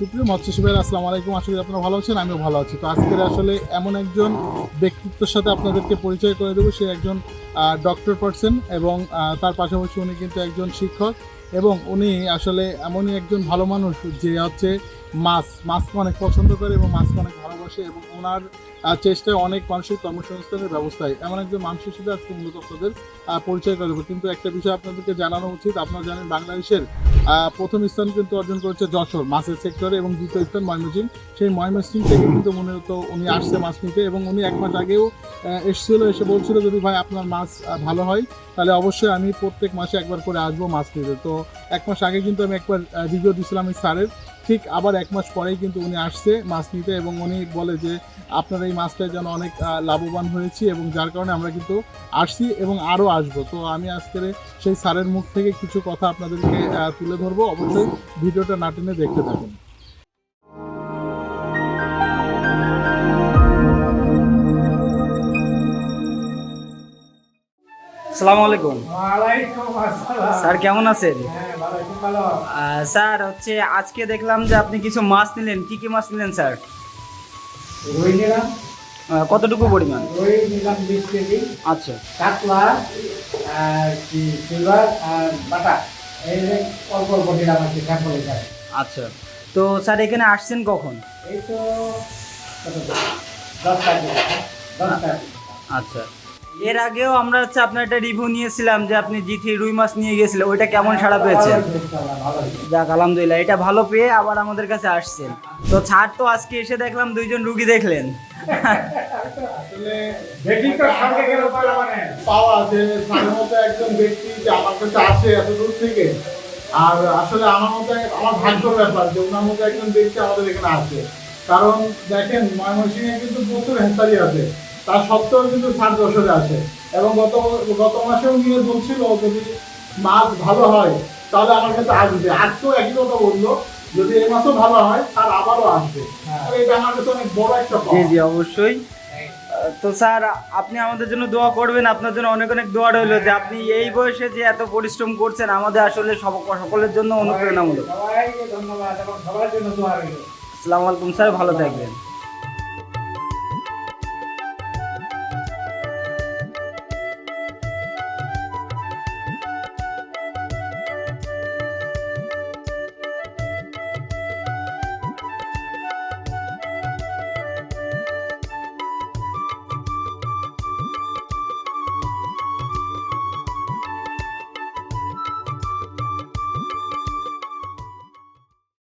সুপ্রিয় মৎস্য ভাইয়ের আসসালামু আলাইকুম। করি আপনারা ভালো আছেন, আমিও ভালো আছি। তো আজকের আসলে এমন একজন ব্যক্তিত্বের সাথে আপনাদেরকে পরিচয় করে দেবো। সে একজন ডক্টর পার্সন এবং তার পাশাপাশি উনি কিন্তু একজন শিক্ষক এবং উনি আসলে এমনই একজন ভালো মানুষ যে হচ্ছে মাছ মাছকে অনেক পছন্দ করে এবং মাছকে অনেক ভালোবাসে এবং ওনার চেষ্টায় অনেক মানুষের কর্মসংস্থানের ব্যবস্থায়। এমন একজন মানুষের সাথে আজকে মূলত আপনাদের পরিচয় করে দেবো। কিন্তু একটা বিষয় আপনাদেরকে জানানো উচিত। আপনারা জানেন বাংলাদেশের প্রথম স্থান কিন্তু অর্জন করেছে যশোর, মাছের সেক্টরে এবং দ্বিতীয় স্থান ময়মনসিং সেই ময়মনসিং থেকে কিন্তু মূলত উনি আসছে মাছ নিতে এবং উনি এক মাস আগেও এসেছিল, এসে বলছিল, যদি ভাই আপনার মাছ ভালো হয়, তাহলে অবশ্যই আমি প্রত্যেক মাসে একবার করে আসব মাছ নিতে। তো এক মাস আগে কিন্তু আমি একবার ভিডিও দিয়েছিলাম এই স্যারের। ঠিক আবার এক মাস পরেই কিন্তু উনি আসছে মাছ নিতে এবং উনি বলে যে, আপনার এই মাছটায় যেন অনেক লাভবান হয়েছি এবং যার কারণে আমরা কিন্তু আসছি এবং আরও আসব। তো আমি আজকের সেই স্যারের মুখ থেকে কিছু কথা আপনাদেরকে তুলে ধরবো। অবশ্যই ভিডিওটা নাটিনে দেখতে থাকুন। সালামু আলাইকুম। স্যার কেমন আছেন? হ্যাঁ স্যার হচ্ছে আজকে দেখলাম যে আপনি কিছু মাছ নিলেন। কি কি মাছ নিলেন স্যার? কতটুকু পরিমাণ? আচ্ছা। কাতলা আর সিলভার আর বাটা। এই অল্প অল্প নিলাম আর কি স্যাম্পল হিসাবে। আচ্ছা। তো স্যার এখানে আসছেন কখন? এই তো আচ্ছা। এর আগেও আমরা হচ্ছে আপনার একটা রিভিউ নিয়েছিলাম যে আপনি জিথি রুই মাছ নিয়ে গেছিলেন ওইটা কেমন সাড়া পেয়েছেন? যাক, আলহামদুলিল্লাহ, এটা ভালো পেয়ে আবার আমাদের কাছে আসছেন। তো ছাড় তো, আজকে এসে দেখলাম দুইজন রুগী দেখলেন। মানে। একজন দূর থেকে। আর আসলে আমার মতো, আমার ব্যাপার মতো একজন আসে কারণ দেখেন, ময়মনসিংহে কিন্তু প্রচুর হেসারি আছে। তার সত্ত্বেও কিন্তু স্যার যশোরে আসে এবং গত গত মাসেও নিয়ে বলছিল যদি মাছ ভালো হয় তাহলে আমার কাছে আসবে। আজকেও একই কথা বলল যদি এই মাসও ভালো হয় তার আবারও আসবে। আর এটা আমার কাছে অনেক বড় একটা জি জি অবশ্যই। তো স্যার আপনি আমাদের জন্য দোয়া করবেন আপনার জন্য অনেক অনেক দোয়া রইল যে আপনি এই বয়সে যে এত পরিশ্রম করছেন আমাদের আসলে সব- সকলের জন্য অনুপ্রেরণামূলক। ধন্যবাদ এবং সবার জন্য দোয়া রইল। আসসালামু আলাইকুম স্যার ভালো থাকবেন।